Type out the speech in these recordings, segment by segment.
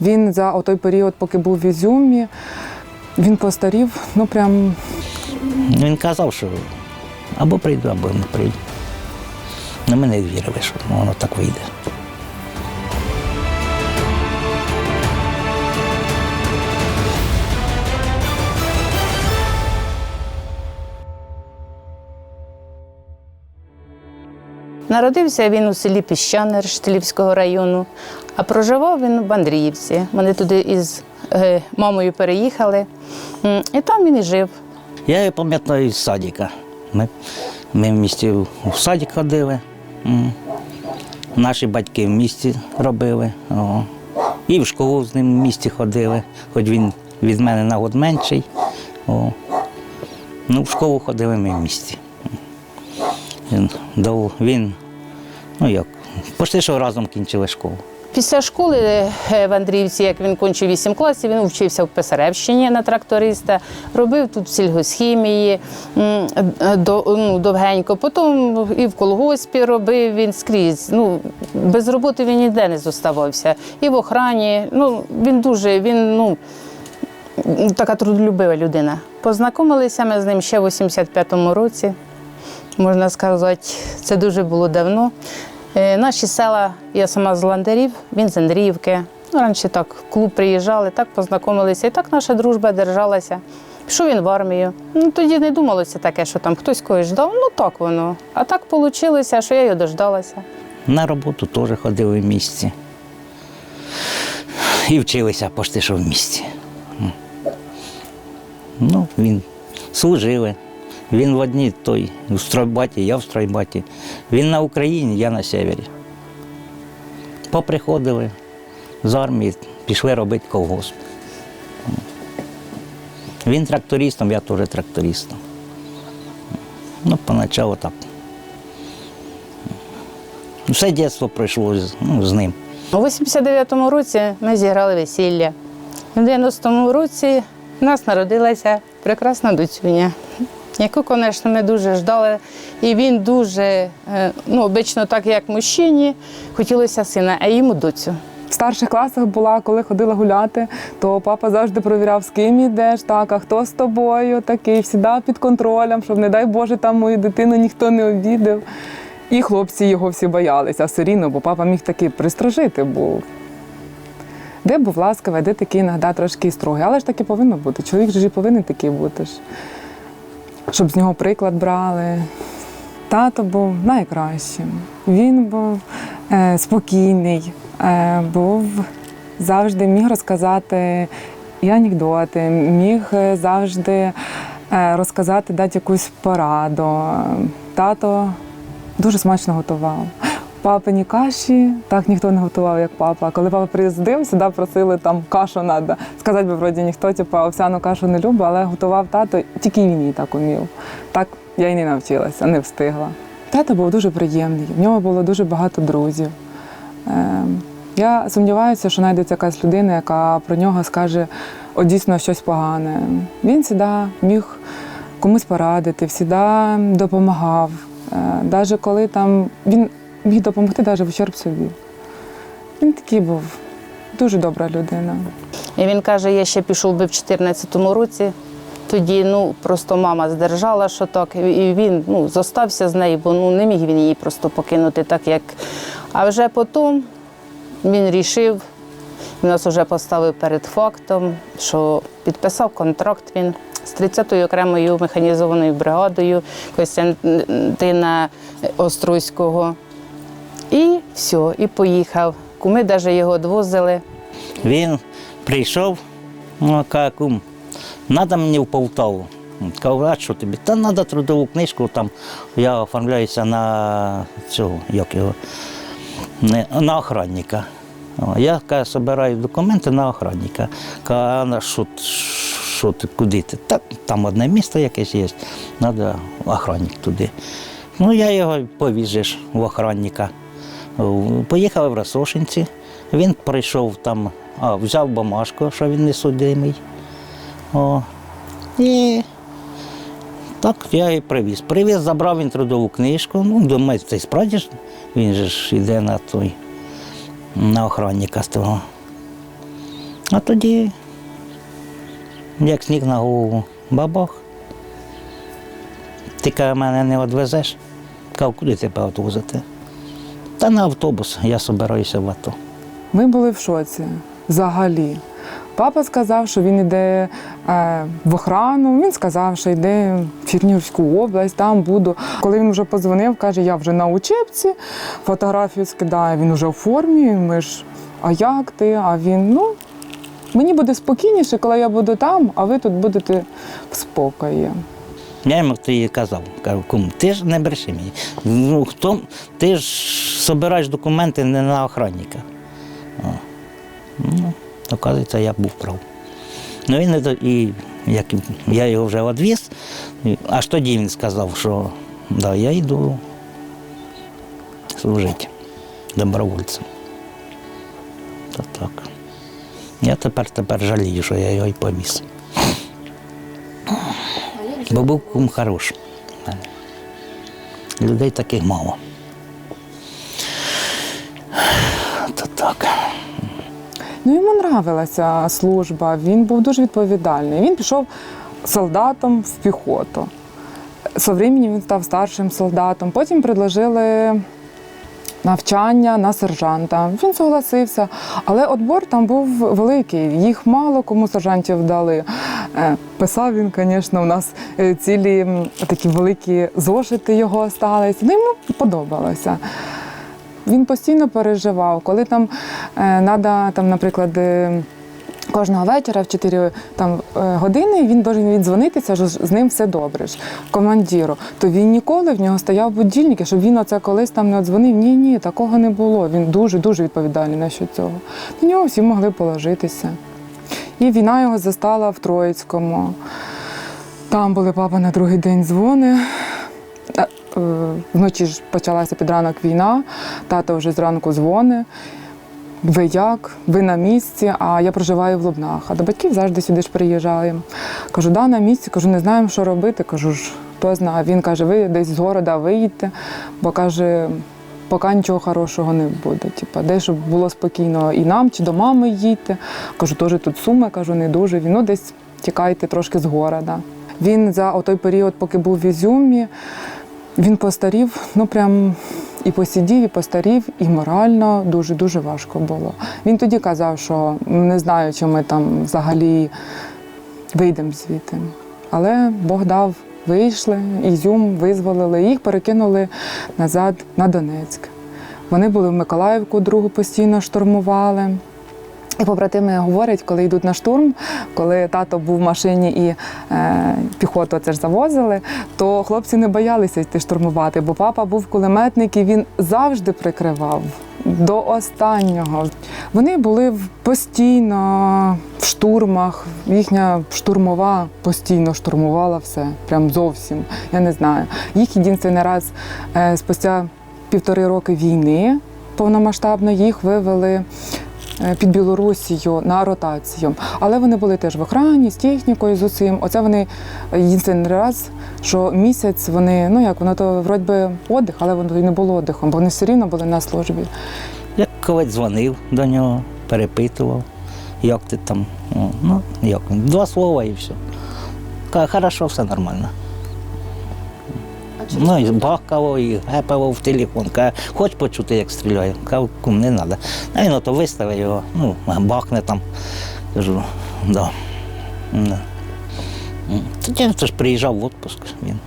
Він за той період, поки був в Ізюмі, він постарів, ну прям Він казав, що або прийду, або не прийду. Ну, ми не вірили, що воно так вийде. Народився він у селі Піщане Рештилівського району, а проживав він в Андріївці. Вони туди із е, мамою переїхали, і там він і жив. Я її пам'ятаю з садика. Ми, ми в місті в садик ходили. Наші батьки в місті робили. О. І в школу з ним в місті ходили, хоч він від мене на год менший. О. Ну, в школу ходили ми в місті. Він, він ну як, почти що разом кінчили школу. Після школи е, в Андріївці, як він кончив 8 класів, він вчився в Писаревщині на тракториста, робив тут сільгосхімії е, ну, довгенько. Потім і в колгоспі робив він скрізь. Ну, без роботи він ніде не зоставався. І в охрані. Ну, він дуже, він, ну, така трудолюбива людина. Познайомилися ми з ним ще в 85-му році. Можна сказати, це дуже було давно. Е, Наші села, я сама з Ландарів, він з Андріївки. Ну, раніше так в клуб приїжджали, так познайомилися, і так наша дружба держалася. Пішов він в армію. Ну, тоді не думалося таке, що там хтось когось ждав. Ну так воно. А так вийшло, що я його дождалася. На роботу теж ходили в місті. І вчилися почти що в місті. Ну, він служили. Він в одній той у стройбаті, я в стройбаті. Він на Україні, я на севері. Поприходили з армії, пішли робити колгосп. Він трактористом, я теж трактористом. Ну, поначалу так. Все дитинство пройшло ну, з ним. У 89-му році ми зіграли весілля. У 90-му році в нас народилася прекрасна доцюня, яку, звісно, ми дуже ждали. І він дуже, е, ну, обично так, як мужчині, хотілося сина, а йому доцю. в старших класах була, коли ходила гуляти, то папа завжди перевіряв, з ким йдеш, так, а хто з тобою, такий, всіда під контролем, щоб, не дай Боже, там мою дитину ніхто не обідав. І хлопці його всі боялися все рівно, бо папа міг таки пристражити був. Де був ласкавий, де такий іноді трошки строгий. Але ж таки повинно бути. Чоловік же повинен такий бути. ж. Щоб з нього приклад брали. Тато був найкращим. Він був е, спокійний, е, був завжди міг розказати і анекдоти, міг завжди е, розказати, дати якусь пораду. Тато дуже смачно готував. Папині каші так ніхто не готував, як папа. Коли папа приїздив, сюди просили там кашу треба. Сказати би, вроді ніхто типу, овсяну кашу не любить, але готував тато, тільки він її так умів. Так я й не навчилася, не встигла. Тато був дуже приємний, в нього було дуже багато друзів. Ем, Я сумніваюся, що знайдеться якась людина, яка про нього скаже о, дійсно щось погане. Він завжди міг комусь порадити, завжди допомагав. Навіть коли там він міг допомогти навіть в ущерб собі. Він такий був дуже добра людина. І він каже, я ще пішов би в 14-му році. Тоді ну, просто мама здержала, що так, і він ну, зостався з нею, бо ну, не міг він її просто покинути так, як. А вже потім він рішив, він нас вже поставив перед фактом, що підписав контракт він з 30-ю окремою механізованою бригадою Костянтина Острозького. І все, і поїхав. Куми навіть його відвозили. Він прийшов, ну, каже, треба мені в Полтаву. Кажу, а що тобі? Та треба трудову книжку, там я оформляюся на цього, як його, не, на охранника. Я каже, збираю документи на охранника. Каже, а що, що ти, куди ти? Та, там одне місто якесь є, треба охранник туди. Ну, я його повіз же ж в охранника. О, Поїхали в Росошинці. Він прийшов там, а, взяв бумажку, що він не судимий. О, і так я і привіз. Привіз, забрав він трудову книжку. Ну, думаю, ти справді ж, він же ж йде на той, на охранника з того. А тоді, як сніг на голову, бабах. Ти каже, мене не відвезеш. Кажу, куди тебе відвозити? Та на автобус, я збираюся в АТО. Ми були в шоці взагалі. Папа сказав, що він йде е, в охрану. Він сказав, що йде в Чернігівську область, там буду. Коли він вже позвонив, каже, я вже на учебці, фотографію скидає, він вже в формі. Ми ж, а як ти? А він, ну, мені буде спокійніше, коли я буду там, а ви тут будете в спокої. Я йому тоді казав, кажу, кум, ти ж не бреши мені. Ну, хто, ти ж збираєш документи не на охранника. Ну, оказується, я був прав. Ну він і як я його вже відвіз, аж тоді він сказав, що да, я йду служити добровольцем. То так. Я тепер тепер жалію, що я його і повіз. Бо був кум хороший. Людей таких мало. То так. Ну, йому нравилася служба, він був дуже відповідальний. Він пішов солдатом в піхоту. Со временем він став старшим солдатом. Потім предложили навчання на сержанта. Він согласився, але отбор там був великий. Їх мало кому сержантів дали. Е, Писав він, звісно, у нас е, цілі такі великі зошити його осталися. Ну, йому подобалося. Він постійно переживав, коли там треба, там, наприклад, е, кожного вечора в 4 там, години він повинен віддзвонитися, що з ним все добре ж, командиру. То він ніколи в нього стояв будильник, щоб він оце колись там не дзвонив. Ні, ні, такого не було. Він дуже дуже відповідальний насчет цього. На нього всі могли положитися. І війна його застала в Троїцькому. Там були папа на другий день дзвони. Е, Вночі ж почалася під ранок війна, тато вже зранку дзвони. Ви як? Ви на місці, а я проживаю в Лубнах. А до батьків завжди сюди ж приїжджаємо. Кажу, да, на місці, кажу, не знаємо, що робити. Кажу ж, хто знає. Він каже, ви десь з города виїдьте, бо каже, поки нічого хорошого не буде. Типа, де щоб було спокійно і нам, чи до мами їдьте. Кажу, теж тут суми, кажу, не дуже. Він ну десь тікайте трошки з города. Він за той період, поки був в Ізюмі, він постарів, ну прям і посидів, і постарів, і морально дуже дуже важко було. Він тоді казав, що не знаю, чи ми там взагалі вийдемо звідти. Але Бог дав, вийшли, Ізюм визволили, їх перекинули назад на Донецьк. Вони були в Миколаївку, другу постійно штурмували. І побратими говорять, коли йдуть на штурм, коли тато був в машині і е, піхоту це ж завозили, то хлопці не боялися йти штурмувати, бо папа був кулеметник і він завжди прикривав до останнього. Вони були постійно в штурмах. Їхня штурмова постійно штурмувала все, прям зовсім. Я не знаю. Їх єдиний раз е, спустя півтори роки війни повномасштабно їх вивели під Білорусію на ротацію. Але вони були теж в охрані з технікою, з усім. Оце вони єдиний раз, що місяць вони, ну як воно то вроді би отдих, але воно і не було отдихом, бо вони все рівно були на службі. Я колись дзвонив до нього, перепитував, як ти там. Ну, як він. Два слова і все. Хорошо, все нормально. Ну, і бахкало, і гепало в телефон. Каже, хоч почути, як стріляє. Кажу, кум, не треба. А він ото виставив його, ну, бахне там. Кажу, да. да. Тоді він ж приїжджав в відпуск він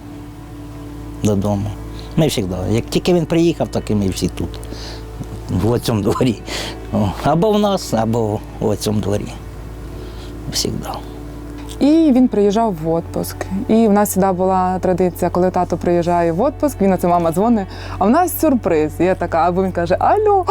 додому. Ми завжди. Як тільки він приїхав, так і ми всі тут в цьому дворі. Або в нас, або в цьому дворі. Всігда. І він приїжджав в відпуск. І в нас завжди була традиція, коли тато приїжджає в відпуск, він оце мама дзвонить, а в нас сюрприз. Я така, або він каже: Алло,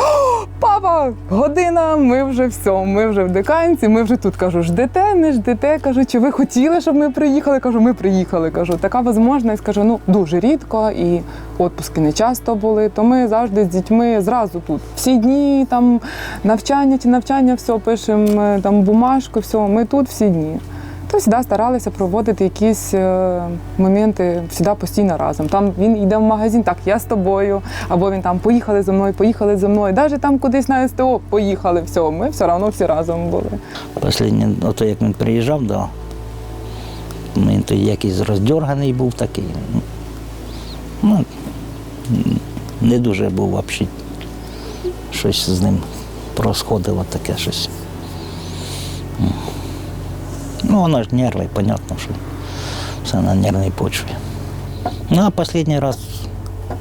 папа, година, ми вже все, ми вже в диканці, ми вже тут кажу, ждете, не ждете. Кажу, чи ви хотіли, щоб ми приїхали? Кажу, ми приїхали. Кажу, така можливість, кажу, ну дуже рідко і відпуски не часто були. То ми завжди з дітьми зразу тут. Всі дні там навчання чи навчання, все пишемо е, там бумажку, все, ми тут всі дні. То завжди старалися проводити якісь е, моменти завжди постійно разом. Там він йде в магазин, так, я з тобою, або він там поїхали за мною, поїхали за мною. Навіть там кудись на СТО поїхали, все, ми все одно всі разом були. Останнє, ото як він приїжджав, да, він то якийсь роздерганий був такий. Ну, не дуже був взагалі. Щось з ним просходило таке щось. Ну, воно ж нерви, понятно, що все на нервній почві. Ну, а останній раз,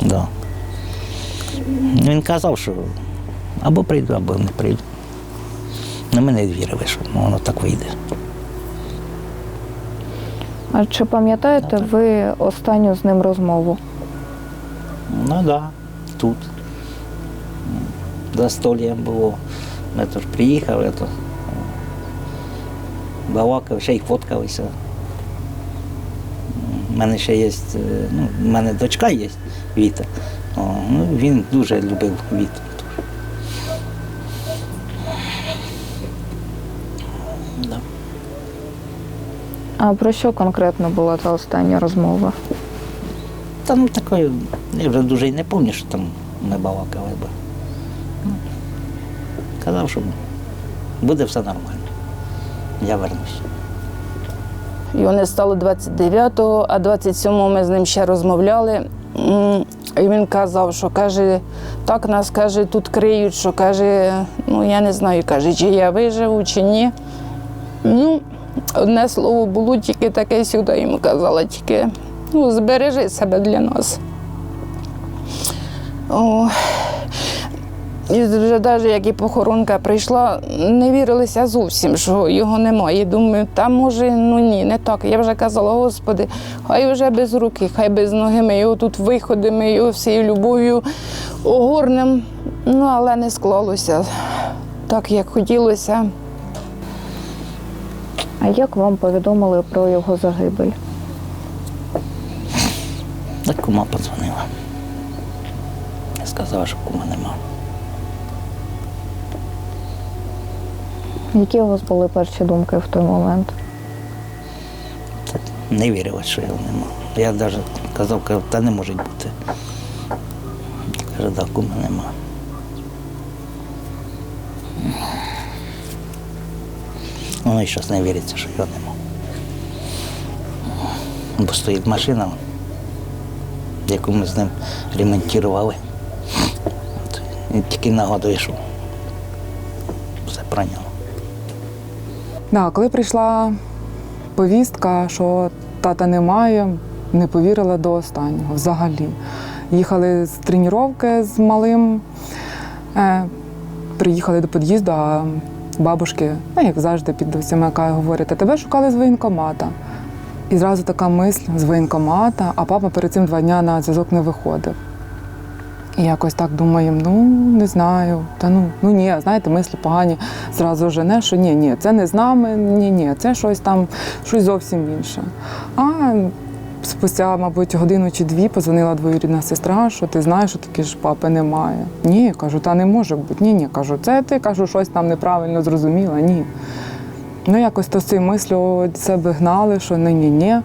да. Він казав, що або прийду, або не прийду. Ну, ми не вірили, що воно так вийде. А чи пам'ятаєте ви останню з ним розмову? Ну так, да, тут. Застолье було. Ми теж приїхали, то балакали, ще й фоткалися. У мене ще є, ну, в мене дочка є, Віта. О, ну, він дуже любив Віту. Да. А про що конкретно була та остання розмова? Та ну такої, я вже дуже й не пам'ятаю, що там ми балакали би. Ну, Казав, що буде все нормально. Я вернусь. Його не стало 29-го, а 27-го ми з ним ще розмовляли. І він казав, що каже, так нас каже, тут криють, що каже, ну я не знаю, каже, чи я виживу, чи ні. Ну, одне слово було тільки таке сюди йому казала, тільки ну, збережи себе для нас. О, і вже навіть як і похоронка прийшла, не вірилися зовсім, що його немає. Думаю, та може, ну ні, не так. Я вже казала, Господи, хай вже без руки, хай без ноги. Ми його тут виходимо, його всією любов'ю огорнем. Ну, але не склалося так, як хотілося. А як вам повідомили про його загибель? Так кума подзвонила. Я сказала, що кума нема. Які у вас були перші думки в той момент? Не вірила, що його нема. Я навіть казав, кажу, та не може бути. Каже, да, кума нема. Воно і щось не віриться, що його нема. Бо стоїть машина, яку ми з ним ремонтували. І тільки нагадує, що все нього. Да, коли прийшла повістка, що тата немає, не повірила до останнього взагалі. Їхали з тренування з малим, е, приїхали до під'їзду, а бабушки, ну, як завжди, під усіма говорять, а тебе шукали з воєнкомата. І зразу така мисль з воєнкомата, а папа перед цим два дня на зв'язок не виходив. І якось так думаємо, ну не знаю. Та ну, ну ні, знаєте, мислі погані зразу жене, що ні, ні, це не з нами, ні, ні, це щось там, щось зовсім інше. А спустя, мабуть, годину чи дві позвонила двоюрідна сестра, що ти знаєш, що таки ж папи немає. Ні, кажу, та не може бути. Ні, ні, кажу, це ти кажу, щось там неправильно зрозуміла. Ні. Ну, якось то з цією мислю себе гнали, що ні, ні, ні.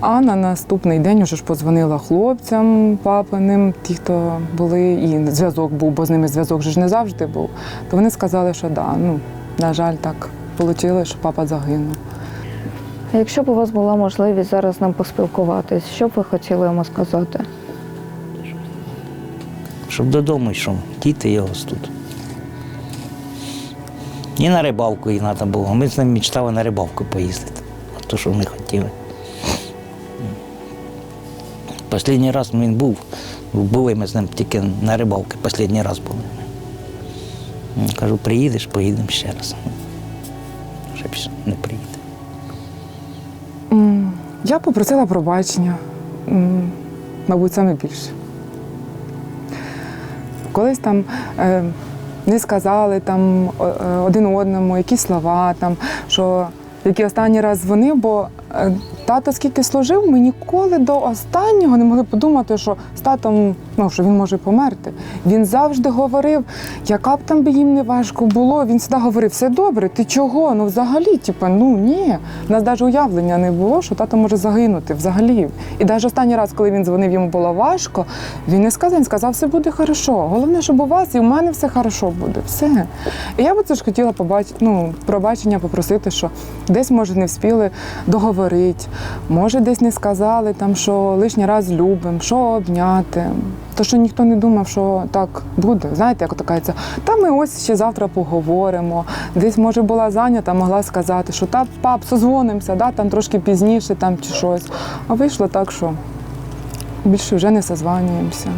А на наступний день вже ж подзвонила хлопцям папиним, ті, хто були, і зв'язок був, бо з ними зв'язок ж не завжди був. То вони сказали, що да, ну, на жаль, так вийшло, що папа загинув. А якщо б у вас була можливість зараз з ним поспілкуватись, що б ви хотіли йому сказати? щоб додому йшов, діти його тут. І на рибалку їй треба було. Ми з ним мечтали на рибалку поїздити. От То, що ми хотіли. Останній раз він був, були ми з ним тільки на рибалці, останній раз були. Кажу, приїдеш, поїдемо ще раз. Ще більше не приїде. Я попросила пробачення, мабуть, саме більше. Колись там е, не сказали там е, один одному якісь слова, там, що який останній раз дзвонив, бо Е, Тато скільки служив, ми ніколи до останнього не могли подумати, що з татом, ну що він може померти. Він завжди говорив, яка б там би їм не важко було. Він завжди говорив, все добре, ти чого? Ну взагалі, типу, ну ні. У нас навіть уявлення не було, що тато може загинути взагалі. І навіть останній раз, коли він дзвонив, йому було важко, він не сказав, він сказав, все буде хорошо. Головне, щоб у вас і у мене все хорошо буде. Все. І я би це ж хотіла побачити, ну, пробачення попросити, що десь, може, не вспіли договорити, може, десь не сказали, там, що лишній раз любимо, що обняти. То, що ніхто не думав, що так буде. Знаєте, як така та ми ось ще завтра поговоримо. Десь, може, була зайнята, могла сказати, що та пап, созвонимося, да, там трошки пізніше там, чи щось. А вийшло так, що більше вже не созванюємося.